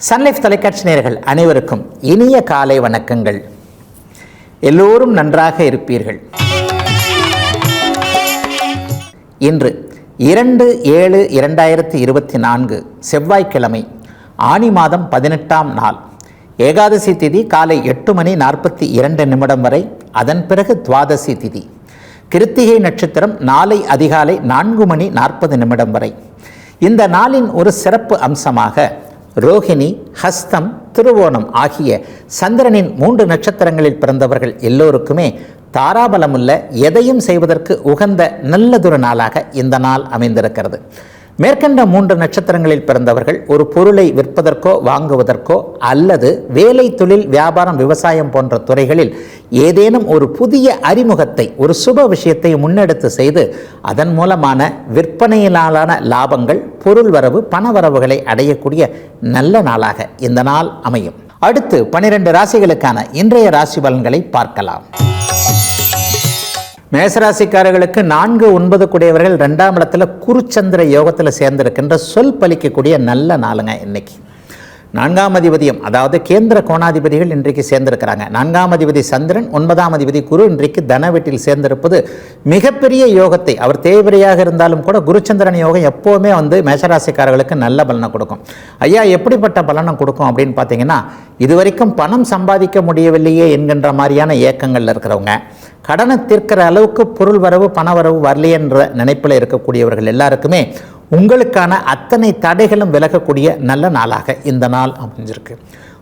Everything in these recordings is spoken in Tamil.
சன்லைஃப் தொலைக்காட்சி நேர்கள் அனைவருக்கும் இனிய காலை வணக்கங்கள். எல்லோரும் நன்றாக இருப்பீர்கள். இன்று இரண்டு ஏழு இரண்டாயிரத்தி இருபத்தி நான்கு செவ்வாய்க்கிழமை ஆனி மாதம் பதினெட்டாம் நாள். ஏகாதசி திதி காலை எட்டு மணி நாற்பத்தி இரண்டு நிமிடம் வரை அதன் பிறகு துவாதசி திதி. கிருத்திகை நட்சத்திரம் நாளை அதிகாலை நான்கு மணி நாற்பது நிமிடம் வரை. இந்த நாளின் ஒரு சிறப்பு அம்சமாக ரோஹிணி ஹஸ்தம் திருவோணம் ஆகிய சந்திரனின் மூன்று நட்சத்திரங்களில் பிறந்தவர்கள் எல்லோருக்குமே தாராபலமுள்ள எதையும் செய்வதற்கு உகந்த நல்லதொரு நாளாக இந்த நாள் அமைந்திருக்கிறது. மேற்கண்ட மூன்று நட்சத்திரங்களில் பிறந்தவர்கள் ஒரு பொருளை விற்பதற்கோ வாங்குவதற்கோ அல்லது வேலை தொழில் வியாபாரம் விவசாயம் போன்ற துறைகளில் ஏதேனும் ஒரு புதிய அறிமுகத்தை ஒரு சுப விஷயத்தை முன்னெடுத்து செய்து அதன் மூலமான விற்பனையினாலான லாபங்கள் பொருள் வரவு பண வரவுகளை அடையக்கூடிய நல்ல நாளாக இந்த நாள் அமையும். அடுத்து பனிரெண்டு ராசிகளுக்கான இன்றைய ராசி பலன்களை பார்க்கலாம். மேசராசிக்காரர்களுக்கு நான்கு ஒன்பது கூடியவர்கள் ரெண்டாம் இடத்துல குருச்சந்திர யோகத்தில் சேர்ந்திருக்கின்ற சொல் பலிக்கக்கூடிய நல்ல நாளுங்க இன்னைக்கு. நான்காம் அதிபதியும் அதாவது கேந்திர கோணாதிபதிகள் இன்றைக்கு சேர்ந்திருக்கிறாங்க. நான்காம் அதிபதி சந்திரன் ஒன்பதாம் அதிபதி குரு இன்றைக்கு தன வீட்டில் சேர்ந்திருப்பது மிகப்பெரிய யோகத்தை அவர் தேவரையாக இருந்தாலும் கூட குருச்சந்திரன் யோகம் எப்போவுமே வந்து மேஷராசிக்காரர்களுக்கு நல்ல பலனை கொடுக்கும். ஐயா எப்படிப்பட்ட பலனை கொடுக்கும் அப்படின்னு பார்த்தீங்கன்னா இதுவரைக்கும் பணம் சம்பாதிக்க முடியவில்லையே என்கின்ற மாதிரியான ஏக்கங்களில் இருக்கிறவங்க கடனை தீர்க்கிற அளவுக்கு பொருள் வரவு பண வரவு வரலையென்ற நினைப்பில் இருக்கக்கூடியவர்கள் எல்லாருக்குமே உங்களுக்கான அத்தனை தடைகளும் விலகக்கூடிய நல்ல நாளாக இந்த நாள் அமைஞ்சிருக்கு.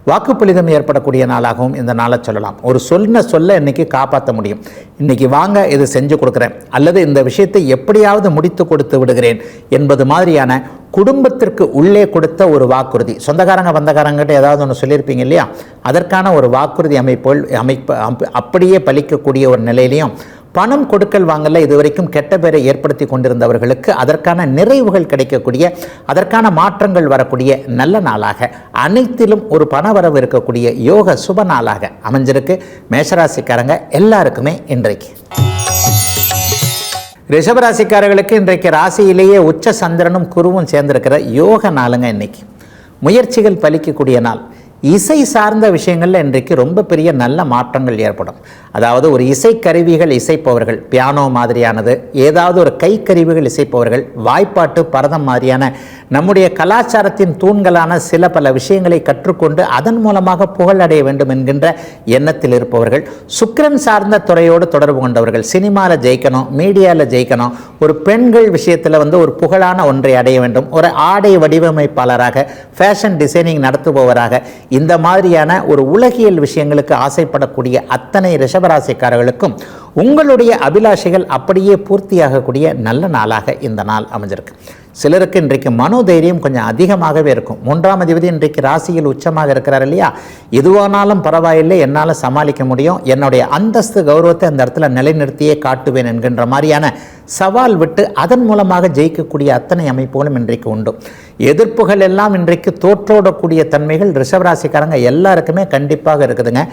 வாக்குப்பளிதம் ஏற்படக்கூடிய நாளாகவும் இந்த நாளை சொல்லலாம். ஒரு சொன்ன சொல்ல இன்றைக்கி காப்பாற்ற முடியும். இன்றைக்கி வாங்க இது செஞ்சு கொடுக்குறேன். அல்லது இந்த விஷயத்தை எப்படியாவது முடித்து கொடுத்து விடுகிறேன் என்பது மாதிரியான குடும்பத்திற்கு உள்ளே கொடுத்த ஒரு வாக்குறுதி. சொந்தக்காரங்க பந்தக்காரங்கிட்ட ஏதாவது ஒன்று சொல்லியிருப்பீங்க இல்லையா? அதற்கான ஒரு வாக்குறுதி அமைப்புகள் அமைப்பு அப்- அப்படியே பலிக்கக்கூடிய ஒரு நிலையிலையும் பணம் கொடுக்கல் வாங்கல இதுவரைக்கும் கெட்ட பேரை ஏற்படுத்தி கொண்டிருந்தவர்களுக்கு அதற்கான நிறைவுகள் கிடைக்கக்கூடிய அதற்கான மாற்றங்கள் வரக்கூடிய நல்ல நாளாக அனைத்திலும் ஒரு பணவரவு இருக்கக்கூடிய யோக சுப நாளாக அமைஞ்சிருக்கு. மேஷராசிக்காரங்க எல்லாருக்குமே இன்றைக்கு. ரிஷபராசிக்காரர்களுக்கு இன்றைக்கு ராசியிலேயே உச்ச சந்திரனும் குருவும் சேர்ந்திருக்கிற யோக நாளுங்க இன்னைக்கு. முயற்சிகள் பலிக்கக்கூடிய நாள். இசை சார்ந்த விஷயங்களில் இன்றைக்கு ரொம்ப பெரிய நல்ல மாற்றங்கள் ஏற்படும். அதாவது ஒரு இசைக்கருவிகள் இசைப்பவர்கள் பியானோ மாதிரியானது ஏதாவது ஒரு கைக்கருவிகள் இசைப்பவர்கள் வாய்ப்பாட்டு பரதம் மாதிரியான நம்முடைய கலாச்சாரத்தின் தூண்களான சில பல விஷயங்களை கற்றுக்கொண்டு அதன் மூலமாக புகழடைய வேண்டும் என்கின்ற எண்ணத்தில் இருப்பவர்கள் சுக்கிரன் சார்ந்த துறையோடு தொடர்பு கொண்டவர்கள் சினிமாவில் ஜெயிக்கணும் மீடியாவில் ஜெயிக்கணும் ஒரு பெண்கள் விஷயத்தில் வந்து ஒரு புகழான ஒன்றை அடைய வேண்டும் ஒரு ஆடை வடிவமைப்பாளராக ஃபேஷன் டிசைனிங் நடத்துபவராக இந்த மாதிரியான ஒரு உலகியல் விஷயங்களுக்கு ஆசைப்படக்கூடிய அத்தனை ரிஷபராசிக்காரர்களுக்கும் உங்களுடைய அபிலாஷைகள் அப்படியே பூர்த்தியாகக்கூடிய நல்ல நாளாக இந்த நாள் அமைஞ்சிருக்கு. சிலருக்கு இன்றைக்கு மனோதைரியம் கொஞ்சம் அதிகமாகவே இருக்கும். மூன்றாம் அதிபதி இன்றைக்கு ராசியில் உச்சமாக இருக்கிறார் இல்லையா? எதுவானாலும் பரவாயில்லை என்னால் சமாளிக்க முடியும். என்னுடைய அந்தஸ்து கௌரவத்தை அந்த இடத்துல நிலைநிறுத்தியே காட்டுவேன் என்கின்ற மாதிரியான சவால் விட்டு அதன் மூலமாக ஜெயிக்கக்கூடிய அத்தனை அமைப்புகளும் இன்றைக்கு உண்டு. எதிர்ப்புகள் எல்லாம் இன்றைக்கு தோற்றோடக்கூடிய தன்மைகள் ரிஷபராசிக்காரங்க எல்லாருக்குமே கண்டிப்பாக இருக்குதுங்க.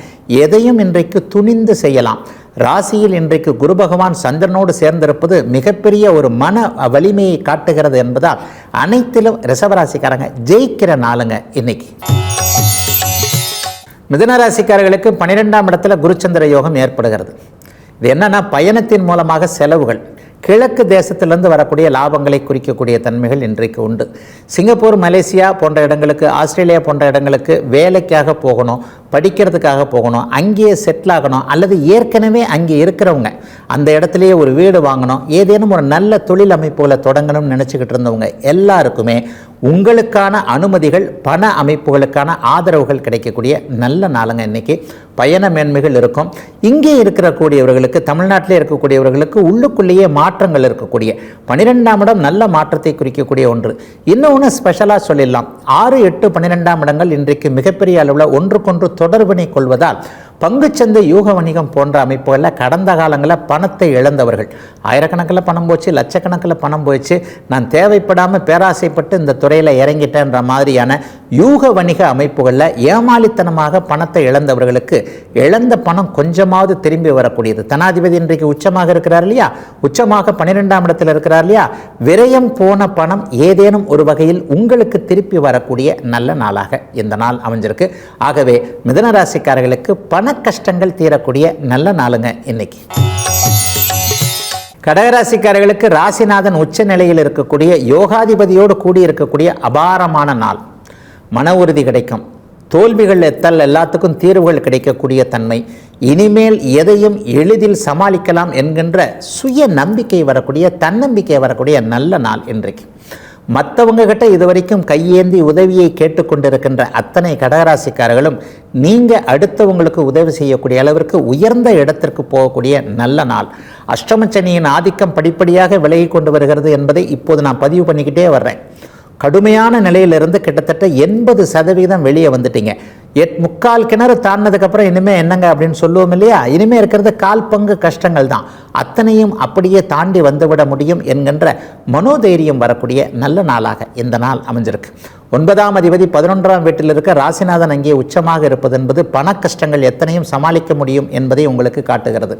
எதையும் இன்றைக்கு துணிந்து செய்யலாம். ராசியில் இன்றைக்கு குரு பகவான் சந்திரனோடு சேர்ந்திருப்பது மிகப்பெரிய ஒரு மன வலிமையை காட்டுகிறது என்பதால் அனைத்திலும் ரிசவராசிக்காரங்க ஜெயிக்கிற நாளுங்க இன்னைக்கு. மிதனராசிக்காரர்களுக்கு பன்னிரெண்டாம் இடத்துல குருச்சந்திர யோகம் ஏற்படுகிறது. இது என்னன்னா பயணத்தின் மூலமாக செலவுகள். கிழக்கு தேசத்திலிருந்து வரக்கூடிய லாபங்களை குறிக்கக்கூடிய தன்மைகள் இன்றைக்கு உண்டு. சிங்கப்பூர் மலேசியா போன்ற இடங்களுக்கு ஆஸ்திரேலியா போன்ற இடங்களுக்கு வேலைக்காக போகணும் படிக்கிறதுக்காக போகணும் அங்கேயே செட்டில் ஆகணும் அல்லது ஏற்கனவே அங்கே இருக்கிறவங்க அந்த இடத்துலையே ஒரு வீடு வாங்கணும் ஏதேனும் ஒரு நல்ல தொழில் அமைப்புகளை தொடங்கணும்னு நினச்சிக்கிட்டு இருந்தவங்க எல்லாருக்குமே உங்களுக்கான அனுமதிகள் பண அமைப்புகளுக்கான ஆதரவுகள் கிடைக்கக்கூடிய நல்ல நாளுங்க இன்னைக்கு. பயண மேன்மைகள் இருக்கும். இங்கே இருக்கக்கூடியவர்களுக்கு தமிழ்நாட்டிலே இருக்கக்கூடியவர்களுக்கு உள்ளுக்குள்ளேயே மாற்றங்கள் இருக்கக்கூடிய பன்னிரெண்டாம் இடம் நல்ல மாற்றத்தை குறிக்கக்கூடிய ஒன்று. இன்னொன்று ஸ்பெஷலாக சொல்லிடலாம். ஆறு எட்டு பன்னிரெண்டாம் இடங்கள் இன்றைக்கு மிகப்பெரிய அளவில் ஒன்றுக்கொன்று தொடர்பினை கொள்வதால் பங்குச்சந்தை யூக வணிகம் போன்ற அமைப்புகளில் கடந்த காலங்களில் பணத்தை இழந்தவர்கள். ஆயிரக்கணக்கில் பணம் போச்சு லட்சக்கணக்கில் பணம் போயிடுச்சு நான் தேவைப்படாமல் பேராசைப்பட்டு இந்த துறையில் இறங்கிட்டேன்ற மாதிரியான யூக வணிக அமைப்புகளில் ஏமாளித்தனமாக பணத்தை இழந்தவர்களுக்கு இழந்த பணம் கொஞ்சமாவது திரும்பி வரக்கூடியது. தனாதிபதி இன்றைக்கு உச்சமாக இருக்கிறார் இல்லையா? உச்சமாக பன்னிரெண்டாம் இடத்தில் இருக்கிறார் இல்லையா? விரயம் போன பணம் ஏதேனும் ஒரு வகையில் உங்களுக்கு திருப்பி வரக்கூடிய நல்ல நாளாக இந்த நாள் அமைஞ்சிருக்கு. ஆகவே மிதனராசிக்காரர்களுக்கு பண கஷ்டங்கள் தீரக்கூடிய நல்ல நாளுங்க இன்னைக்கு. கடகராசிக்காரர்களுக்கு ராசிநாதன் உச்ச நிலையில் இருக்கக்கூடிய யோகாதிபதியோடு கூடி இருக்கக்கூடிய அபாரமான நாள். மன உறுதி கிடைக்கும். தோல்விகள் எத்தல் எல்லாத்துக்கும் தீர்வுகள் கிடைக்கக்கூடிய தன்மை. இனிமேல் எதையும் எளிதில் சமாளிக்கலாம் என்கின்ற சுய நம்பிக்கை வரக்கூடிய தன்னம்பிக்கை வரக்கூடிய நல்ல நாள் இன்றைக்கு. மற்றவங்க கிட்ட இதுவரைக்கும் கையேந்தி உதவியை கேட்டுக்கொண்டிருக்கின்ற அத்தனை கடகராசிக்காரர்களும் நீங்கள் அடுத்தவங்களுக்கு உதவி செய்யக்கூடிய அளவிற்கு உயர்ந்த இடத்திற்கு போகக்கூடிய நல்ல நாள். அஷ்டமச்சனியின் ஆதிக்கம் படிப்படியாக விலகி கொண்டு வருகிறது என்பதை இப்போது நான் பதிவு பண்ணிக்கிட்டே வர்றேன். கடுமையான நிலையிலிருந்து கிட்டத்தட்ட எண்பது சதவீதம் வெளியே வந்துட்டீங்க. எட் முக்கால் கிணறு தாண்டினதுக்கப்புறம் இனிமேல் என்னங்க அப்படின்னு சொல்லுவோம் இல்லையா? இனிமேல் இருக்கிறது கால் பங்கு கஷ்டங்கள் தான். அத்தனையும் அப்படியே தாண்டி வந்துவிட முடியும் என்கின்ற மனோதைரியம் வரக்கூடிய நல்ல நாளாக இந்த நாள் அமைஞ்சிருக்கு. ஒன்பதாம் அதிபதி பதினொன்றாம் வீட்டில் இருக்க ராசிநாதன் அங்கே உச்சமாக இருப்பது என்பது பண கஷ்டங்கள் எத்தனையும் சமாளிக்க முடியும் என்பதை உங்களுக்கு காட்டுகிறது.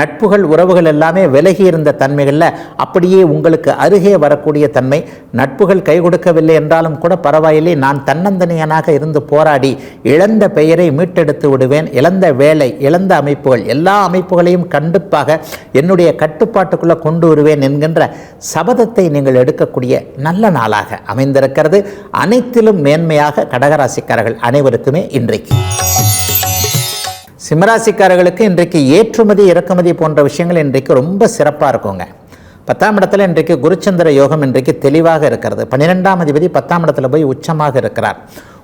நட்புகள் உறவுகள் எல்லாமே விலகி இருந்த தன்மைகளில் அப்படியே உங்களுக்கு அருகே வரக்கூடிய தன்மை. நட்புகள் கை கொடுக்கவில்லை என்றாலும் கூட பரவாயில்லை நான் தன்னந்தனியனாக இருந்து போராடி இழந்த பெயரை மீட்டெடுத்து விடுவேன். இழந்த வேலை இழந்த அமைப்புகள் எல்லா அமைப்புகளையும் கண்டிப்பாக என்னுடைய கட்டுப்பாட்டுக்குள்ளே கொண்டு வருவேன் என்கின்ற சபதத்தை நீங்கள் எடுக்கக்கூடிய நல்ல நாளாக அமைந்திருக்கிறது. அனைத்திலும் மேன்மையாக கடகராசிக்காரர்கள் அனைவருக்குமே இன்றைக்கு. சிம்மராசிக்காரர்களுக்கு இன்றைக்கு ஏற்றுமதி இறக்குமதி போன்ற விஷயங்கள் இன்றைக்கு ரொம்ப சிறப்பாக இருக்குங்க. பத்தாம் இடத்துல இன்றைக்கு குருச்சந்திர யோகம் இன்றைக்கு தெளிவாக இருக்கிறது. பன்னிரெண்டாம் அதிபதி பத்தாம் இடத்துல போய் உச்சமாக இருக்கிறார்.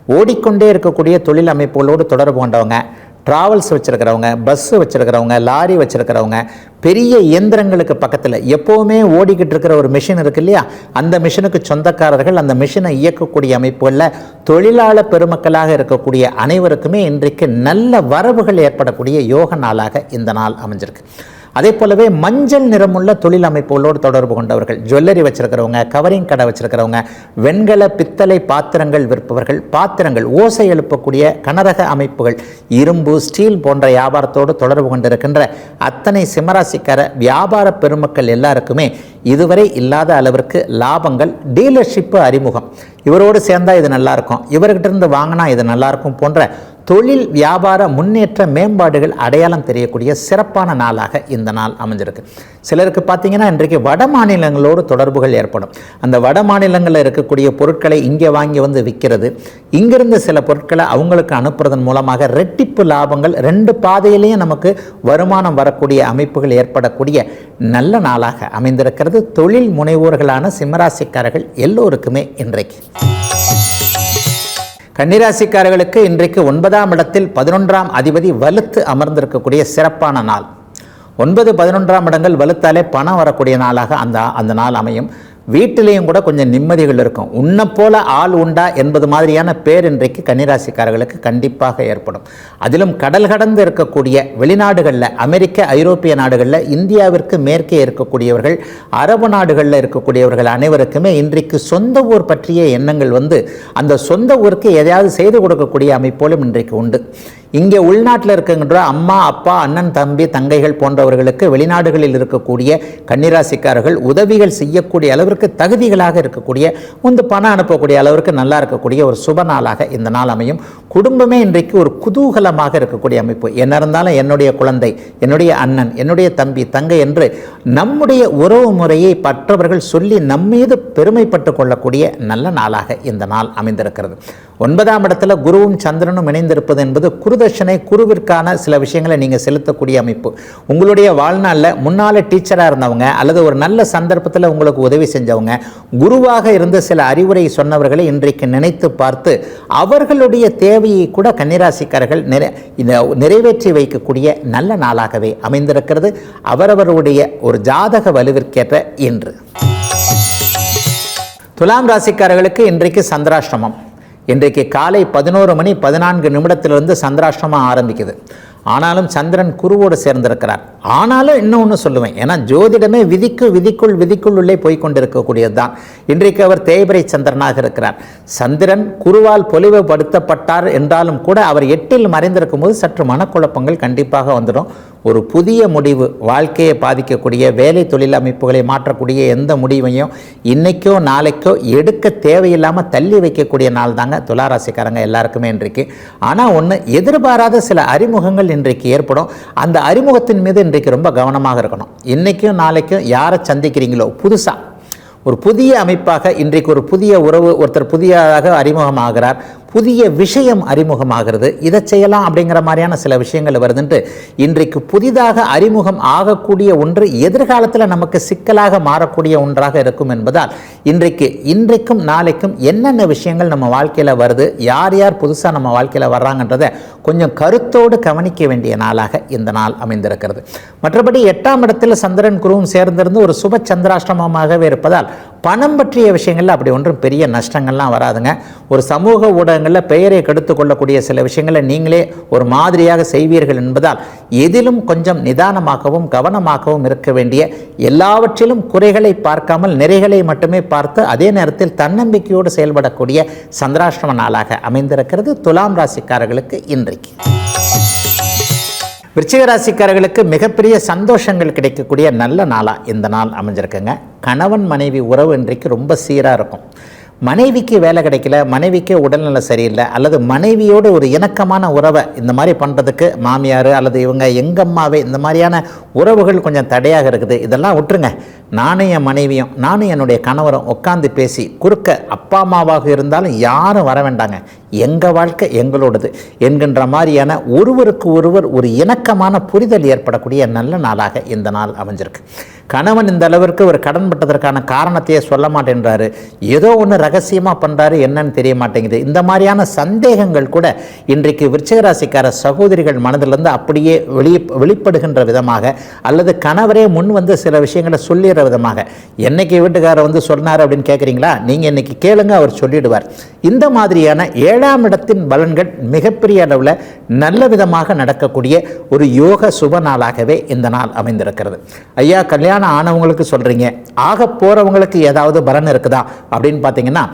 ஓடிக்கொண்டே இருக்கக்கூடிய தொழில் அமைப்புகளோடு தொடர்பு கொண்டவங்க. ட்ராவல்ஸ் வச்சுருக்கிறவங்க பஸ்ஸு வச்சுருக்கிறவங்க லாரி வச்சுருக்கிறவங்க பெரிய இயந்திரங்களுக்கு பக்கத்தில் எப்போவுமே ஓடிக்கிட்டு இருக்கிற ஒரு மிஷின் இருக்கு இல்லையா? அந்த மிஷினுக்கு சொந்தக்காரர்கள் அந்த மிஷினை இயக்கக்கூடிய அமைப்புகளில் தொழிலாளர் பெருமக்களாக இருக்கக்கூடிய அனைவருக்குமே இன்றைக்கு நல்ல வரவுகள் ஏற்படக்கூடிய யோக நாளாக இந்த நாள் அமைஞ்சிருக்கு. அதே போலவே மஞ்சள் நிறமுள்ள தொழில் அமைப்புகளோடு தொடர்பு கொண்டவர்கள் ஜுவல்லரி வச்சிருக்கிறவங்க கவரிங் கடை வச்சிருக்கிறவங்க வெண்கல பித்தளை பாத்திரங்கள் விற்பவர்கள் பாத்திரங்கள் ஓசை எழுப்பக்கூடிய கனரக அமைப்புகள் இரும்பு ஸ்டீல் போன்ற வியாபாரத்தோடு தொடர்பு கொண்டிருக்கின்ற அத்தனை சிம்மராசிக்கார வியாபார பெருமக்கள் எல்லாருக்குமே இதுவரை இல்லாத அளவிற்கு லாபங்கள் டீலர்ஷிப்பு அறிமுகம். இவரோடு சேர்ந்தால் இது நல்லாயிருக்கும் இவர்கிட்ட இருந்து வாங்கினா இது நல்லாயிருக்கும் போன்ற தொழில் வியாபார முன்னேற்ற மேம்பாடுகள் அடையாளம் தெரியக்கூடிய சிறப்பான நாளாக இந்த நாள் அமைஞ்சிருக்கு. சிலருக்கு பார்த்தீங்கன்னா இன்றைக்கு வட மாநிலங்களோடு தொடர்புகள் ஏற்படும். அந்த வட மாநிலங்களில் இருக்கக்கூடிய பொருட்களை இங்கே வாங்கி வந்து விற்கிறது இங்கிருந்து சில பொருட்களை அவங்களுக்கு அனுப்புறதன் மூலமாக ரெட்டிப்பு லாபங்கள் ரெண்டு பாதையிலையும் நமக்கு வருமானம் வரக்கூடிய அமைப்புகள் ஏற்படக்கூடிய நல்ல நாளாக அமைந்திருக்கிறது. தொழில் முனைவோர்களான சிம்மராசிக்காரர்கள் எல்லோருக்குமே இன்றைக்கு. கன்னிராசிக்காரர்களுக்கு இன்றைக்கு ஒன்பதாம் இடத்தில் பதினொன்றாம் அதிபதி வலுத்து அமர்ந்திருக்கக்கூடிய சிறப்பான நாள். ஒன்பது பதினொன்றாம் இடங்கள் வலுத்தாலே பணம் வரக்கூடிய நாளாக அந்த அந்த நாள் அமையும். வீட்டிலேயும் கூட கொஞ்சம் நிம்மதிகள் இருக்கும். உன்னை போல ஆள் உண்டா என்பது மாதிரியான பேர் இன்றைக்கு கன்னிராசிக்காரர்களுக்கு கண்டிப்பாக ஏற்படும். அதிலும் கடல் கடந்து இருக்கக்கூடிய வெளிநாடுகளில் அமெரிக்க ஐரோப்பிய நாடுகளில் இந்தியாவிற்கு மேற்கே இருக்கக்கூடியவர்கள் அரபு நாடுகளில் இருக்கக்கூடியவர்கள் அனைவருக்குமே இன்றைக்கு சொந்த ஊர் பற்றிய எண்ணங்கள் வந்து அந்த சொந்த ஊருக்கு எதையாவது செய்து கொடுக்கக்கூடிய அமைப்போலும் இன்றைக்கு உண்டு. இங்கே உள்நாட்டில் இருக்கின்ற அம்மா அப்பா அண்ணன் தம்பி தங்கைகள் போன்றவர்களுக்கு வெளிநாடுகளில் இருக்கக்கூடிய கன்னிராசிக்காரர்கள் உதவிகள் செய்யக்கூடிய அளவிற்கு தகுதிகளாக இருக்கக்கூடிய வந்து பணம் அனுப்பக்கூடிய அளவிற்கு நல்லா இருக்கக்கூடிய ஒரு சுப நாளாக இந்த நாள் அமையும். குடும்பமே இன்றைக்கு ஒரு குதூகலமாக இருக்கக்கூடிய அமைப்பு. என்ன இருந்தாலும் என்னுடைய குழந்தை என்னுடைய அண்ணன் என்னுடைய தம்பி தங்கை என்று நம்முடைய உறவு முறையை மற்றவர்கள் சொல்லி நம்மீது பெருமைப்பட்டு கொள்ளக்கூடிய நல்ல நாளாக இந்த நாள் அமைந்திருக்கிறது. ஒன்பதாம் இடத்துல குருவும் சந்திரனும் இணைந்திருப்பது என்பது குருதர்ஷனை குருவிற்கான சில விஷயங்களை நீங்கள் செலுத்தக்கூடிய அமைப்பு. உங்களுடைய வாழ்நாளில் முன்னால் டீச்சராக இருந்தவங்க அல்லது ஒரு நல்ல சந்தர்ப்பத்தில் உங்களுக்கு உதவி செஞ்சவங்க குருவாக இருந்த சில அறிவுரை சொன்னவர்களை இன்றைக்கு நினைத்து பார்த்து அவர்களுடைய தேவையை கூட கன்னிராசிக்காரர்கள் நிறை இந்த நிறைவேற்றி வைக்கக்கூடிய நல்ல நாளாகவே அமைந்திருக்கிறது. அவரவருடைய ஒரு ஜாதக வலுவிற்கேற்ற இன்று. துலாம் ராசிக்காரர்களுக்கு இன்றைக்கு சந்திராஷ்டமம். இன்றைக்கு காலை பதினோரு மணி பதினான்கு நிமிடத்திலிருந்து சந்திராஷ்டிரமம் ஆரம்பிக்குது. ஆனாலும் சந்திரன் குருவோடு சேர்ந்திருக்கிறார். ஆனாலும் இன்னொன்று சொல்லுவேன். ஏன்னா ஜோதிடமே விதிக்கு விதிக்குள் விதிக்குள் உள்ளே போய்கொண்டிருக்கக்கூடியது தான் இன்றைக்கு அவர் தேய்பிரை சந்திரனாக இருக்கிறார். சந்திரன் குருவால் பொலிவுபடுத்தப்பட்டார் என்றாலும் கூட அவர் எட்டில் மறைந்திருக்கும் போது சற்று மனக்குழப்பங்கள் கண்டிப்பாக வந்துடும். ஒரு புதிய முடிவு வாழ்க்கையை பாதிக்கக்கூடிய வேலை தொழில் அமைப்புகளை மாற்றக்கூடிய எந்த முடிவையும் இன்னைக்கோ நாளைக்கோ எடுக்க தேவையில்லாமல் தள்ளி வைக்கக்கூடிய நாள் தாங்க துளாராசிக்காரங்க எல்லாருக்குமே இன்றைக்கு. ஆனால் ஒன்று எதிர்பாராத சில அறிமுகங்கள் இன்றைக்கு ஏற்படும். அந்த அறிமுகத்தின் மீது இன்றைக்கு ரொம்ப கவனமாக இருக்கணும். இன்றைக்கும் நாளைக்கும் யாரை சந்திக்கிறீங்களோ புதுசாக ஒரு புதிய அமைப்பாக இன்றைக்கு ஒரு புதிய உறவு ஒருத்தர் புதியதாக அறிமுகமாகிறார். புதிய விஷயம் அறிமுகமாகிறது. இதை செய்யலாம் அப்படிங்கிற மாதிரியான சில விஷயங்கள் வருதுன்ட்டு இன்றைக்கு புதிதாக அறிமுகம் ஆகக்கூடிய ஒன்று எதிர்காலத்தில் நமக்கு சிக்கலாக மாறக்கூடிய ஒன்றாக இருக்கும் என்பதால் இன்றைக்கு இன்றைக்கும் நாளைக்கும் என்னென்ன விஷயங்கள் நம்ம வாழ்க்கையில் வருது யார் யார் புதுசாக நம்ம வாழ்க்கையில் வர்றாங்கன்றதை கொஞ்சம் கருத்தோடு கவனிக்க வேண்டிய நாளாக இந்த நாள் அமைந்திருக்கிறது. மற்றபடி எட்டாம் இடத்தில் சந்திரன் குருவும் சேர்ந்திருந்து ஒரு சுப சந்திராஷ்டமமாகவே இருப்பதால் பணம் பற்றிய விஷயங்களில் அப்படி ஒன்றும் பெரிய நஷ்டங்கள்லாம் வராதுங்க. ஒரு சமூக ஊடகங்களில் பெயரை கெடுத்து கொள்ளக்கூடிய சில விஷயங்களை நீங்களே ஒரு மாதிரியாக செய்வீர்கள் என்பதால் எதிலும் கொஞ்சம் நிதானமாகவும் கவனமாகவும் இருக்க வேண்டிய எல்லாவற்றிலும் குறைகளை பார்க்காமல் நிறைகளை மட்டுமே பார்த்து அதே நேரத்தில் தன்னம்பிக்கையோடு செயல்படக்கூடிய சந்திராஷ்டம நாளாக அமைந்திருக்கிறது. துலாம் ராசிக்காரர்களுக்கு இன்றைக்கு. விருச்சிகராசிக்காரர்களுக்கு மிகப்பெரிய சந்தோஷங்கள் கிடைக்கக்கூடிய நல்ல நாளாக இந்த நாள் அமைஞ்சிருக்குங்க. கணவன் மனைவி உறவு இன்றைக்கு ரொம்ப சீராக இருக்கும். மனைவிக்கு வேலை கிடைக்கல மனைவிக்கு உடல்நிலை சரியில்லை அல்லது மனைவியோடு ஒரு இணக்கமான உறவை இந்த மாதிரி பண்ணுறதுக்கு மாமியார் அல்லது இவங்க எங்கம்மாவே இந்த மாதிரியான உறவுகள் கொஞ்சம் தடையாக இருக்குது. இதெல்லாம் விட்டுருங்க. நானும் என் மனைவியும் நானும் என்னுடைய கணவரும் உட்காந்து பேசி குறுக்க அப்பா அம்மாவாக இருந்தாலும் யாரும் வர வேண்டாங்க. எங்கள் வாழ்க்கை எங்களோடது என்கின்ற மாதிரியான ஒருவருக்கு ஒருவர் ஒரு இணக்கமான புரிதல் ஏற்படக்கூடிய நல்ல நாளாக இந்த நாள் அமைஞ்சிருக்கு. கணவன் இந்த அளவிற்கு ஒரு கடன் பட்டதற்கான காரணத்தையே சொல்ல மாட்டேன்றாரு. ஏதோ ஒன்று ரகசியமாக பண்ணுறாரு என்னன்னு தெரிய மாட்டேங்குது. இந்த மாதிரியான சந்தேகங்கள் கூட இன்றைக்கு விருச்சிகராசிக்கார சகோதரிகள் மனதிலிருந்து அப்படியே வெளி வெளிப்படுகின்ற விதமாக அல்லது கணவரே முன் வந்து சில விஷயங்களை சொல்லிடுற விதமாக. என்னைக்கு வீட்டுக்காரர் வந்து சொன்னார் அப்படின்னு கேட்குறீங்களா நீங்கள் இன்னைக்கு கேளுங்க அவர் சொல்லிடுவார். இந்த மாதிரியான ஏழை ஏழாம் இடத்தின் பலன்கள் மிகப்பெரிய அளவில் நல்ல விதமாக நடக்கக்கூடிய ஒரு யோக சுப நாளாகவே இந்த நாள் அமைந்திருக்கிறது. ஐயா கல்யாணம் ஆனவங்களுக்கு சொல்கிறீங்க ஆக போகிறவங்களுக்கு ஏதாவது பலன் இருக்குதா? அப்படின்னு பார்த்தீங்கன்னா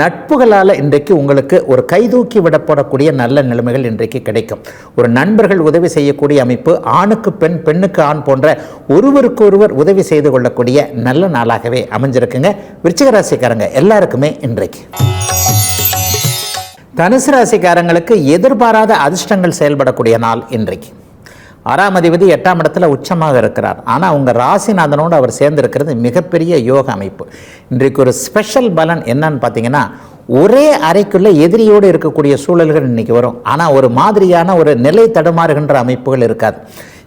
நட்புகளால் இன்றைக்கு உங்களுக்கு ஒரு கைதூக்கி விடப்படக்கூடிய நல்ல நிலைமைகள் இன்றைக்கு கிடைக்கும். ஒரு நண்பர்கள் உதவி செய்யக்கூடிய அமைப்பு ஆணுக்கு பெண் பெண்ணுக்கு ஆண் போன்ற ஒருவருக்கு ஒருவர் உதவி செய்து கொள்ளக்கூடிய நல்ல நாளாகவே அமைஞ்சிருக்குங்க. விருச்சிகராசிக்காரங்க எல்லாருக்குமே இன்றைக்கு. தனுசு ராசிக்காரங்களுக்கு எதிர்பாராத அதிர்ஷ்டங்கள் செயல்படக்கூடிய நாள் இன்றைக்கு. ஆறாம் அதிபதி எட்டாம் இடத்துல உச்சமாக இருக்கிறார். ஆனால் அவங்க ராசிநாதனோடு அவர் சேர்ந்திருக்கிறது மிகப்பெரிய யோக அமைப்பு. இன்றைக்கு ஒரு ஸ்பெஷல் பலன் என்னன்னு பார்த்தீங்கன்னா ஒரே அறைக்குள்ளே எதிரியோடு இருக்கக்கூடிய சூழல்கள் இன்றைக்கி வரும். ஆனால் ஒரு மாதிரியான ஒரு நிலை தடுமாறுகின்ற அமைப்புகள் இருக்காது.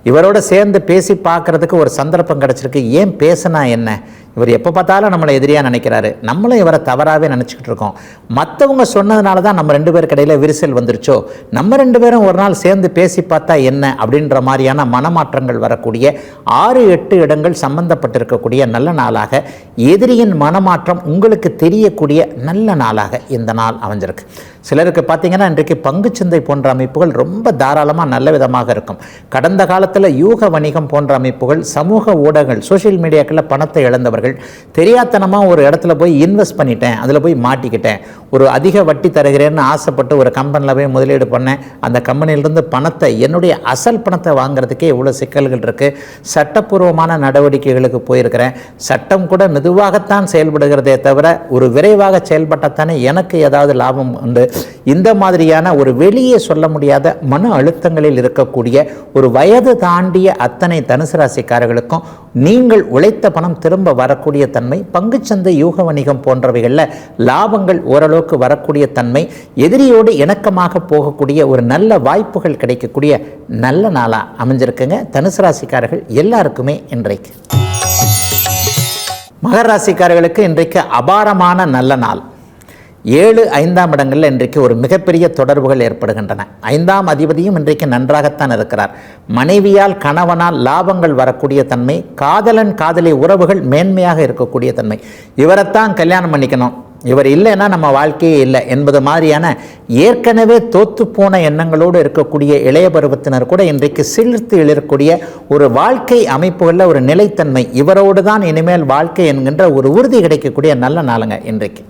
இவரோட சேர்ந்து பேசி பார்க்கறதுக்கு ஒரு சந்தர்ப்பம் கிடச்சிருக்கு. ஏன் பேசினா என்ன? இவர் எப்போ பார்த்தாலும் நம்மளை எதிரியாக நினைக்கிறாரு. நம்மளும் இவரை தவறாகவே நினச்சிக்கிட்டு இருக்கோம். மற்றவங்க சொன்னதுனால தான் நம்ம ரெண்டு பேருக்கு இடையில் விரிசல் வந்துருச்சோ? நம்ம ரெண்டு பேரும் ஒரு நாள் சேர்ந்து பேசி பார்த்தா என்ன? அப்படின்ற மாதிரியான மனமாற்றங்கள் வரக்கூடிய ஆறு எட்டு இடங்கள் சம்பந்தப்பட்டிருக்கக்கூடிய நல்ல நாளாக எதிரியின் மனமாற்றம் உங்களுக்கு தெரியக்கூடிய நல்ல நாளாக இந்த நாள் அமைஞ்சிருக்கு. சிலருக்கு பார்த்தீங்கன்னா இன்றைக்கு பங்குச்சந்தை போன்ற அமைப்புகள் ரொம்ப தாராளமாக நல்ல விதமாக இருக்கும். கடந்த காலத்தில் யூக வணிகம் போன்ற அமைப்புகள் சமூக ஊடகங்கள் சோஷியல் மீடியாக்களில் பணத்தை இழந்தவர்கள் தெரியாத்தனமாக ஒரு இடத்துல போய் இன்வெஸ்ட் பண்ணிட்டேன் அதில் போய் மாட்டிக்கிட்டேன். ஒரு அதிக வட்டி தருகிறேன்னு ஆசைப்பட்டு ஒரு கம்பெனியில் போய் முதலீடு பண்ணேன். அந்த கம்பெனியிலிருந்து பணத்தை என்னுடைய அசல் பணத்தை வாங்குறதுக்கே இவ்வளோ சிக்கல்கள் இருக்குது சட்டப்பூர்வமான நடவடிக்கைகளுக்கு போயிருக்கிறேன். சட்டம் கூட மெதுவாகத்தான் செயல்படுகிறதே தவிர ஒரு விரைவாக செயல்பட்டத்தானே எனக்கு ஏதாவது லாபம் உண்டு. இந்த மாதிரியான ஒரு வெளியே சொல்ல முடியாத மன அழுத்தங்களில் இருக்கக்கூடிய ஒரு வயது தாண்டிய அத்தனை தனுசு ராசிக்காரர்களுக்கும் நீங்கள் உழைத்த பணம் திரும்ப வரக்கூடிய தன்மை பங்குச்சந்தை யூக வணிகம் போன்றவைகளில் லாபங்கள் ஓரளவுக்கு வரக்கூடிய தன்மை எதிரியோடு இணக்கமாக போகக்கூடிய ஒரு நல்ல வாய்ப்புகள் கிடைக்கக்கூடிய நல்ல நாளாக அமைஞ்சிருக்குங்க. தனுசு ராசிக்காரர்கள் எல்லாருக்குமே இன்றைக்கு. மகர ராசிக்காரர்களுக்கு இன்றைக்கு அபாரமான நல்ல நாள். ஏழு ஐந்தாம் இடங்களில் இன்றைக்கு ஒரு மிகப்பெரிய தொடர்புகள் ஏற்படுகின்றன. ஐந்தாம் அதிபதியும் இன்றைக்கு நன்றாகத்தான் இருக்கிறார். மனைவியால் கணவனால் லாபங்கள் வரக்கூடிய தன்மை காதலன் காதலி உறவுகள் மேன்மையாக இருக்கக்கூடிய தன்மை. இவரைத்தான் கல்யாணம் பண்ணிக்கணும். இவர் இல்லைன்னா நம்ம வாழ்க்கையே இல்லை என்பது மாதிரியான ஏற்கனவே தோத்துப்போன எண்ணங்களோடு இருக்கக்கூடிய இளைய பருவத்தினர் கூட இன்றைக்கு சிலிர்த்து எழுறக்கூடிய ஒரு வாழ்க்கை அமைப்புகளில் ஒரு நிலைத்தன்மை. இவரோடு தான் இனிமேல் வாழ்க்கை என்கின்ற ஒரு உறுதி கிடைக்கக்கூடிய நல்ல நாளுங்க இன்றைக்கு.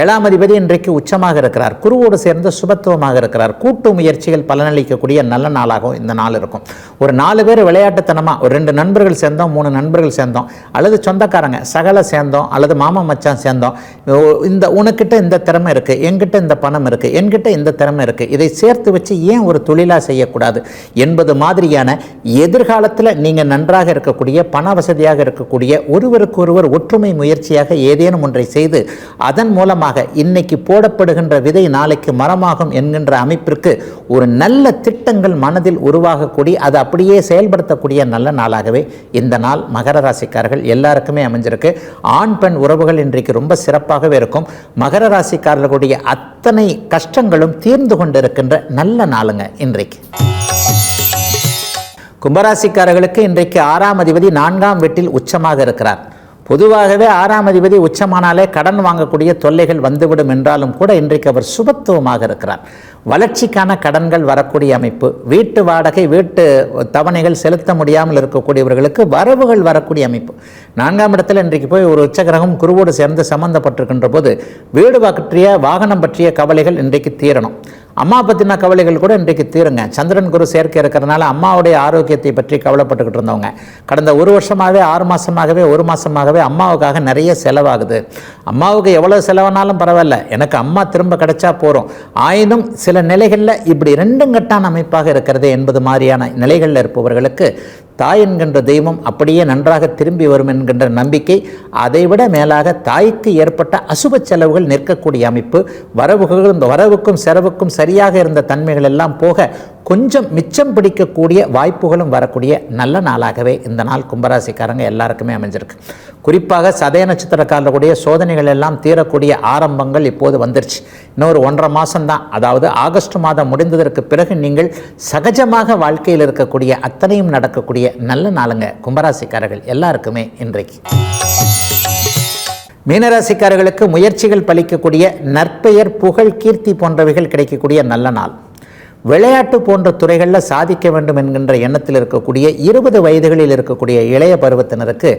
ஏழாம் அதிபதி இன்றைக்கு உச்சமாக இருக்கிறார். குருவோடு சேர்ந்து சுபத்துவமாக இருக்கிறார். கூட்டு முயற்சிகள் பலனளிக்கக்கூடிய நல்ல நாளாகவும் இந்த நாள் இருக்கும். ஒரு நாலு பேர் விளையாட்டுத்தனமாக ஒரு ரெண்டு நண்பர்கள் சேர்ந்தோம் மூணு நண்பர்கள் சேர்ந்தோம் அல்லது சொந்தக்காரங்க சகல சேர்ந்தோம் அல்லது மாமா மச்சான் சேர்ந்தோம். இந்த உனக்கிட்ட இந்த திறமை இருக்குது என்கிட்ட இந்த பணம் இருக்குது என்கிட்ட இந்த திறமை இருக்குது இதை சேர்த்து வச்சு ஏன் ஒரு தொழிலாக செய்யக்கூடாது? என்பது மாதிரியான எதிர்காலத்தில் நீங்கள் நன்றாக இருக்கக்கூடிய பண வசதியாக இருக்கக்கூடிய ஒருவருக்கு ஒருவர் ஒற்றுமை முயற்சியாக ஏதேனும் ஒன்றை செய்து அதன் மூலம் மூலமாக இன்னைக்கு போடப்படுகின்ற விதை நாளைக்கு மரமாகும் என்கின்ற அமைப்பிற்கு ஒரு நல்ல திட்டங்கள் மனதில் உருவாகக்கூடிய அது அப்படியே செயல்படுத்தக்கூடிய நல்ல நாளாகவே இந்த நாள் மகர ராசிக்காரர்கள் எல்லாருக்குமே அமைஞ்சிருக்கு. ஆண் பெண் உறவுகள் இன்றைக்கு ரொம்ப சிறப்பாகவே இருக்கும். மகர ராசிக்காரர்களுடைய அத்தனை கஷ்டங்களும் தீர்ந்து கொண்டிருக்கின்ற நல்ல நாளுங்க இன்றைக்கு. கும்பராசிக்காரர்களுக்கு இன்றைக்கு ஆறாம் அதிபதி நான்காம் வீட்டில் உச்சமாக இருக்கிறார். பொதுவாகவே ஆறாம் அதிபதி உச்சமானாலே கடன் வாங்கக்கூடிய தொல்லைகள் வந்துவிடும் என்றாலும் கூட இன்றைக்கு அவர் சுபத்துவமாக இருக்கிறார். வளர்ச்சிக்கான கடன்கள் வரக்கூடிய அமைப்பு வீட்டு வாடகை வீட்டு தவணைகள் செலுத்த முடியாமல் இருக்கக்கூடியவர்களுக்கு வரவுகள் வரக்கூடிய அமைப்பு. நான்காம் இடத்தில் இன்றைக்கு போய் ஒரு உச்சகிரகம் குருவோடு சேர்ந்து சம்பந்தப்பட்டிருக்கின்ற போது வீடு பற்றிய வாகனம் பற்றிய கவலைகள் இன்றைக்கு தீரணும். அம்மா பற்றின கவலைகள் கூட இன்றைக்கு தீருங்க. சந்திரன் குரு சேர்க்கை இருக்கிறதுனால அம்மாவுடைய ஆரோக்கியத்தை பற்றி கவலைப்பட்டுக்கிட்டு இருந்தவங்க. கடந்த ஒரு வருஷமாகவே ஆறு மாதமாகவே ஒரு மாதமாகவே அம்மாவுக்காக நிறைய செலவாகுது. அம்மாவுக்கு எவ்வளோ செலவானாலும் பரவாயில்ல. எனக்கு அம்மா திரும்ப கிடைச்சா போகிறோம் ஆயினும் சில நிலைகளில் இப்படி ரெண்டும் கட்டான அமைப்பாக இருக்கிறது என்பது மாதிரியான நிலைகளில் இருப்பவர்களுக்கு தாய் என்கின்ற தெய்வம் அப்படியே நன்றாக திரும்பி வரும் என்கின்ற நம்பிக்கை அதைவிட மேலாக தாய்க்கு ஏற்பட்ட அசுப செலவுகள் நிற்கக்கூடிய அமைப்பு வரவுகளும் வரவுக்கும் செலவுக்கும் சரியாக இருந்த தன்மைகள் எல்லாம் போக கொஞ்சம் மிச்சம் பிடிக்கக்கூடிய வாய்ப்புகளும் வரக்கூடிய நல்ல நாளாகவே இந்த நாள் கும்பராசிக்காரங்க எல்லாருக்குமே அமைஞ்சிருக்கு. குறிப்பாக சதய நட்சத்திரக்காரர்களுடைய சோதனைகள் எல்லாம் தீரக்கூடிய ஆரம்பங்கள் இப்போது வந்துருச்சு. இன்னொரு ஒன்றரை மாதம்தான் அதாவது ஆகஸ்ட் மாதம் முடிந்ததற்கு பிறகு நீங்கள் சகஜமாக வாழ்க்கையில் இருக்கக்கூடிய அத்தனையும் நடக்கக்கூடிய நல்ல நாளுங்க கும்பராசிக்காரர்கள் எல்லாருக்குமே இன்றைக்கு. மீனராசிக்காரர்களுக்கு முயற்சிகள் பலிக்கக்கூடிய நற்பெயர் புகழ் கீர்த்தி போன்றவைகள் கிடைக்கக்கூடிய நல்ல நாள். விளையாட்டு போன்ற துறைகளில் சாதிக்க வேண்டும் என்கின்ற எண்ணத்தில் இருக்கக்கூடிய இருபது வயதுகளில் இருக்கக்கூடிய இளைய பருவத்தினருக்கு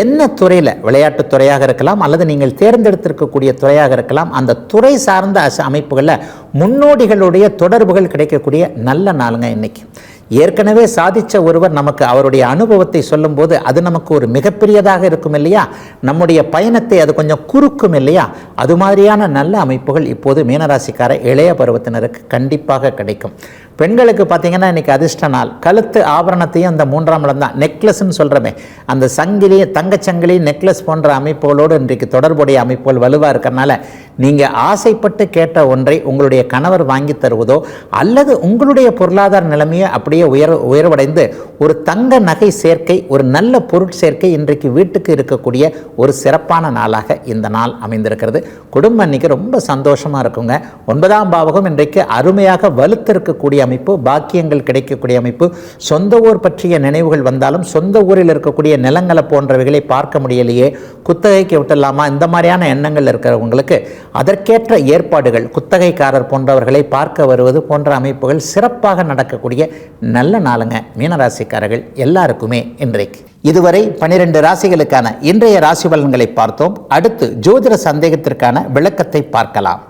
என்ன துறையில் விளையாட்டு துறையாக இருக்கலாம் அல்லது நீங்கள் தேர்ந்தெடுத்திருக்கக்கூடிய துறையாக இருக்கலாம் அந்த துறை சார்ந்த அமைப்புகளில் முன்னோடிகளுடைய தொடர்புகள் கிடைக்கக்கூடிய நல்ல நாளுங்க இன்னைக்கு. ஏற்கனவே சாதித்த ஒருவர் நமக்கு அவருடைய அனுபவத்தை சொல்லும்போது அது நமக்கு ஒரு மிகப்பெரியதாக இருக்கும் இல்லையா? நம்முடைய பயணத்தை அது கொஞ்சம் குறுக்கும் இல்லையா? அது மாதிரியான நல்ல அமைப்புகள் இப்போது மீனராசிக்கார இளைய பருவத்தினருக்கு கண்டிப்பாக கிடைக்கும். பெண்களுக்கு பார்த்தீங்கன்னா இன்றைக்கி அதிர்ஷ்ட நாள். கழுத்து ஆபரணத்தையும் அந்த மூன்றாம் இடம் தான். நெக்லஸ்ன்னு சொல்கிறோமே அந்த சங்கிலி தங்கச்சங்கிலி நெக்லஸ் போன்ற அமைப்புகளோடு இன்றைக்கு தொடர்புடைய அமைப்புகள் வலுவாக இருக்கிறனால நீங்கள் ஆசைப்பட்டு கேட்ட ஒன்றை உங்களுடைய கணவர் வாங்கி தருவதோ அல்லது உங்களுடைய பொருளாதார நிலைமையை அப்படி அப்படியே உயர் உயர்வடைந்து ஒரு தங்க நகை சேர்க்கை ஒரு நல்ல பொருட்சேர்க்கை இன்றைக்கு வீட்டுக்கு இருக்கக்கூடிய ஒரு சிறப்பான நாளாக இந்த நாள் அமைந்திருக்கிறது. குடும்பம் இன்னைக்கு ரொம்ப சந்தோஷமாக இருக்குங்க. ஒன்பதாம் பாவகம் இன்றைக்கு அருமையாக வலுத்திருக்கக்கூடிய அமைப்பு பாக்கியங்கள் கிடைக்கக்கூடிய அமைப்பு. சொந்த ஊர் பற்றிய நினைவுகள் வந்தாலும் சொந்த ஊரில் இருக்கக்கூடிய நிலங்களை போன்றவைகளை பார்க்க முடியலையே. குத்தகைக்கு விட்டலாமா இந்த மாதிரியான எண்ணங்கள் இருக்கிறவங்களுக்கு அதற்கேற்ற ஏற்பாடுகள் குத்தகைக்காரர் போன்றவர்களை பார்க்க வருவது போன்ற அமைப்புகள் சிறப்பாக நடக்கக்கூடிய நல்ல நாளுங்க. மீனராசிக்காரர்கள் எல்லாருக்குமே இன்றைக்கு. இதுவரை பனிரெண்டு ராசிகளுக்கான இன்றைய ராசி பலன்களை பார்த்தோம். அடுத்து ஜோதிட சந்தேகத்திற்கான விளக்கத்தை பார்க்கலாம்.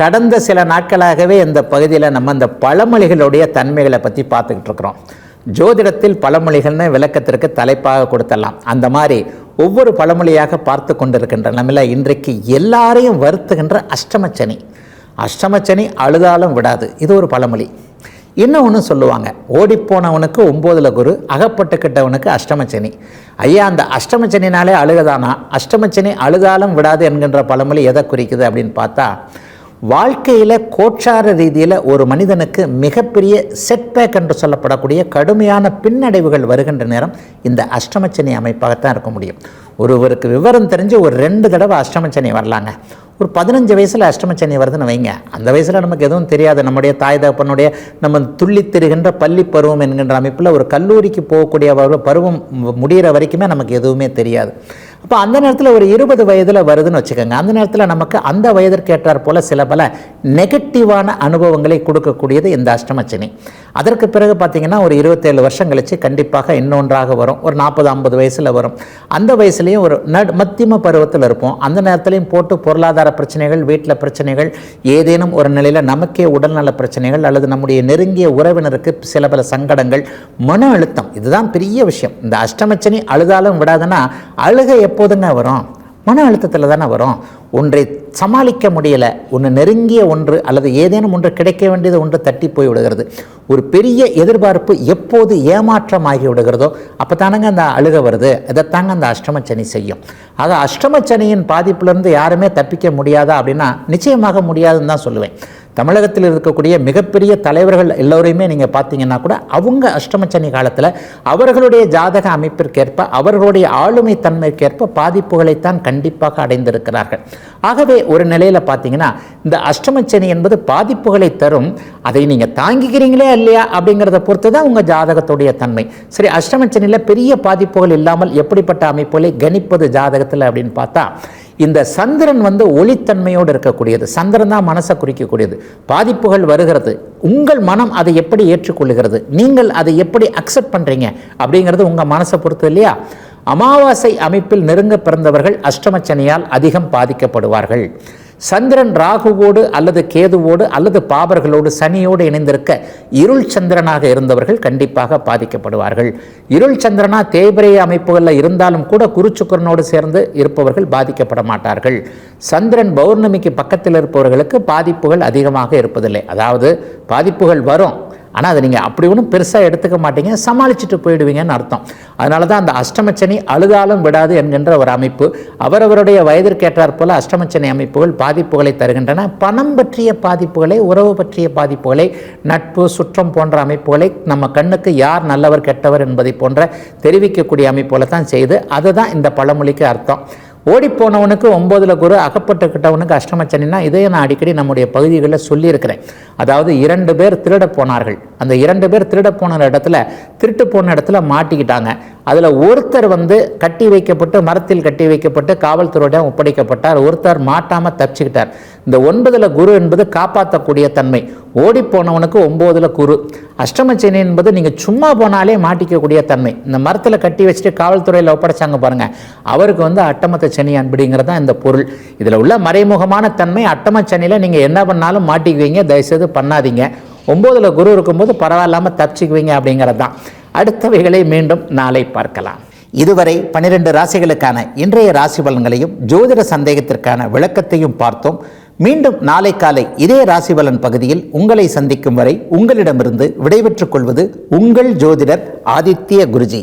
கடந்த சில நாட்களாகவே இந்த பகுதியில் நம்ம இந்த பழமொழிகளுடைய தன்மைகளை பற்றி பார்த்துக்கிட்டு இருக்கிறோம். ஜோதிடத்தில் பழமொழிகள்னு விளக்கத்திற்கு தலைப்பாக கொடுத்தலாம். அந்த மாதிரி ஒவ்வொரு பழமொழியாக பார்த்து கொண்டிருக்கின்ற நம்மள இன்றைக்கு எல்லாரையும் வருத்துகின்ற அஷ்டமச்சனி அஷ்டமச்சனி அழுதாலும் விடாது. இது ஒரு பழமொழி. இன்னும் ஒன்று சொல்லுவாங்க? ஓடிப்போனவனுக்கு ஒம்போதில் குரு அகப்பட்டுக்கிட்டவனுக்கு அஷ்டமச்சனி. ஐயா அந்த அஷ்டமச்சனினாலே அழுகதானா? அஷ்டமச்சனி அழுதாலும் விடாது என்கின்ற பழமொழி எதை குறிக்குது அப்படின்னு பார்த்தா வாழ்க்கையில் கோட்சார ரீதியில் ஒரு மனிதனுக்கு மிகப்பெரிய செட்பேக் என்று சொல்லப்படக்கூடிய கடுமையான பின்னடைவுகள் வருகின்ற நேரம் இந்த அஷ்டமச்சனி அமைப்பாகத்தான் இருக்க முடியும். ஒருவருக்கு விவரம் தெரிஞ்சு ஒரு ரெண்டு தடவை அஷ்டமச்சனி வரலாங்க. ஒரு பதினஞ்சு வயசில் அஷ்டமச்சனி வருதுன்னு வைங்க. அந்த வயசில் நமக்கு எதுவும் தெரியாது. நம்முடைய தாய் தகப்பனுடைய நம்ம துள்ளி திருகின்ற பள்ளி பருவம் என்கின்ற அமைப்பில் ஒரு கல்லூரிக்கு போகக்கூடிய பருவம் முடிகிற வரைக்குமே நமக்கு எதுவுமே தெரியாது. அப்போ அந்த நேரத்தில் ஒரு இருபது வயதில் வருதுன்னு வச்சுக்கோங்க. அந்த நேரத்தில் நமக்கு அந்த வயதிற்கேற்றார் போல் போல சில பல நெகட்டிவான அனுபவங்களை கொடுக்கக்கூடியது இந்த அஷ்டமச்சனி அதற்கு பிறகு பார்த்திங்கன்னா ஒரு இருபத்தேழு வருஷம் கழிச்சு கண்டிப்பாக இன்னொன்றாக வரும். ஒரு நாற்பது ஐம்பது வயசில் வரும். அந்த வயசுலேயும் ஒரு நடு மத்தியம பருவத்தில் இருப்போம். அந்த நேரத்துலையும் போட்டு பொருளாதார பிரச்சனைகள் வீட்டில் பிரச்சனைகள் ஏதேனும் ஒரு நிலையில் நமக்கே உடல்நல பிரச்சனைகள் அல்லது நம்முடைய நெருங்கிய உறவினருக்கு சில பல சங்கடங்கள் மன அழுத்தம் இதுதான் பெரிய விஷயம். இந்த அஷ்டமச்சனி அழுதாலும் விடாதுன்னா அழுகை எப்போதுங்க வரும்? மன அழுத்தத்தில் தானே வரும். ஒன்றை சமாளிக்க முடியலை ஒன்று நெருங்கிய ஒன்று அல்லது ஏதேனும் ஒன்று கிடைக்க வேண்டியது ஒன்று தட்டி போய் விடுகிறது. ஒரு பெரிய எதிர்பார்ப்பு எப்போது ஏமாற்றமாகி விடுகிறதோ அப்போ தானங்க அந்த அழுக வருது. இதைத்தாங்க அந்த அஷ்டமச்சனி செய்யும். அது அஷ்டமச்சனியின் பாதிப்பிலிருந்து யாருமே தப்பிக்க முடியாதா அப்படின்னா நிச்சயமாக முடியாதுன்னு தான் சொல்லுவேன். தமிழகத்தில் இருக்கக்கூடிய மிகப்பெரிய தலைவர்கள் எல்லோரையுமே நீங்கள் பார்த்தீங்கன்னா கூட அவங்க அஷ்டமச்சனி காலத்தில் அவர்களுடைய ஜாதக அமைப்பிற்கேற்ப அவர்களுடைய ஆளுமை தன்மைக்கேற்ப பாதிப்புகளைத்தான் கண்டிப்பாக அடைந்திருக்கிறார்கள். ஆகவே ஒரு நிலையில் பார்த்தீங்கன்னா இந்த அஷ்டமச்சனி என்பது பாதிப்புகளை தரும். அதை நீங்கள் தாங்கிக்கிறீங்களே இல்லையா அப்படிங்கிறத பொறுத்து தான் உங்கள் ஜாதகத்துடைய தன்மை. சரி அஷ்டமச்சனியில் பெரிய பாதிப்புகள் இல்லாமல் எப்படிப்பட்ட அமைப்புகளை கணிப்பது ஜாதகத்தில் அப்படின்னு பார்த்தா இந்த சந்திரன் வந்து ஒளித்தன்மையோடு இருக்கக்கூடியது. சந்திரன் தான் மனசை குறிக்கக்கூடியது. பாதிப்புகள் வருகிறது. உங்கள் மனம் அதை எப்படி ஏற்றுக்கொள்ளுகிறது? நீங்கள் அதை எப்படி அக்செப்ட் பண்ணுறீங்க அப்படிங்கிறது உங்கள் மனசை பொறுத்து இல்லையா? அமாவாசை அமைப்பில் நெருங்க பிறந்தவர்கள் அஷ்டமச்சனியால் அதிகம் பாதிக்கப்படுவார்கள். சந்திரன் ராகுவோடு அல்லது கேதுவோடு அல்லது பாபர்களோடு சனியோடு இணைந்திருக்க இருள் சந்திரனாக இருந்தவர்கள் கண்டிப்பாக பாதிக்கப்படுவார்கள். இருள் சந்திரனா தேய்பிரை அமைப்புகளில் இருந்தாலும் கூட குருச்சுக்கரனோடு சேர்ந்து இருப்பவர்கள் பாதிக்கப்பட மாட்டார்கள். சந்திரன் பௌர்ணமிக்கு பக்கத்தில் இருப்பவர்களுக்கு பாதிப்புகள் அதிகமாக இருப்பதில்லை. அதாவது பாதிப்புகள் வரும். ஆனால் அதை நீங்கள் அப்படி ஒன்றும் பெருசாக எடுத்துக்க மாட்டீங்க சமாளிச்சுட்டு போயிடுவீங்கன்னு அர்த்தம். அதனால தான் அந்த அஷ்டமச்சனி அழுதாலும் விடாது என்கின்ற ஒரு அமைப்பு. அவரவருடைய வயதிற்கேற்றாற் போல அஷ்டமச்சனி அமைப்புகள் பாதிப்புகளை தருகின்றன. பணம் பற்றிய பாதிப்புகளை உறவு பற்றிய பாதிப்புகளை நட்பு சுற்றம் போன்ற அமைப்புகளை நம்ம கண்ணுக்கு யார் நல்லவர் கெட்டவர் என்பதை போன்ற தெரிவிக்கக்கூடிய அமைப்புகளை தான் செய்து அதுதான் இந்த பழமொழிக்கு அர்த்தம். ஓடிப்போனவனுக்கு ஒம்போதில் குரு அகப்பட்டுக்கிட்டவனுக்கு அஷ்டமச்சனின்னா இதையும் நான் அடிக்கடி நம்முடைய பகுதிகளில் சொல்லியிருக்கிறேன். அதாவது இரண்டு பேர் திருட போனார்கள். அந்த இரண்டு பேர் திருட போன இடத்துல திருட்டு போன இடத்துல மாட்டிக்கிட்டாங்க. அதில் ஒருத்தர் வந்து கட்டி வைக்கப்பட்டு மரத்தில் கட்டி வைக்கப்பட்டு காவல்துறையிடம் ஒப்படைக்கப்பட்டார். ஒருத்தர் மாட்டாமல் தப்பிச்சுக்கிட்டார். இந்த ஒன்பதில் குரு என்பது காப்பாற்றக்கூடிய தன்மை. ஓடி போனவனுக்கு ஒம்போதில் குரு. அஷ்டமச்சேனி என்பது நீங்கள் சும்மா போனாலே மாட்டிக்கக்கூடிய தன்மை. இந்த மரத்தில் கட்டி வச்சுட்டு காவல்துறையில் ஒப்படைச்சாங்க பாருங்கள் அவருக்கு வந்து அட்டமத்த சனி அப்படிங்கிறது தான் இந்த பொருள். இதில் உள்ள மறைமுகமான தன்மை அட்டமச்சனியில் நீங்கள் என்ன பண்ணாலும் மாட்டிக்குவீங்க. தயவுசெய்து பண்ணாதீங்க. ஒம்போதில் குரு இருக்கும்போது பரவாயில்லாமல் தப்பிச்சுக்குவீங்க அப்படிங்கிறது தான் அடுத்தவைகளை மீண்டும் நாளை பார்க்கலாம். இதுவரை பனிரெண்டு ராசிகளுக்கான இன்றைய ராசி பலன்களையும் ஜோதிட சந்தேகத்திற்கான விளக்கத்தையும் பார்த்தோம். மீண்டும் நாளை காலை இதே ராசி பலன் பகுதியில் உங்களை சந்திக்கும் வரை உங்களிடமிருந்து விடைபெற்றுக் கொள்வது உங்கள் ஜோதிடர் ஆதித்ய குருஜி.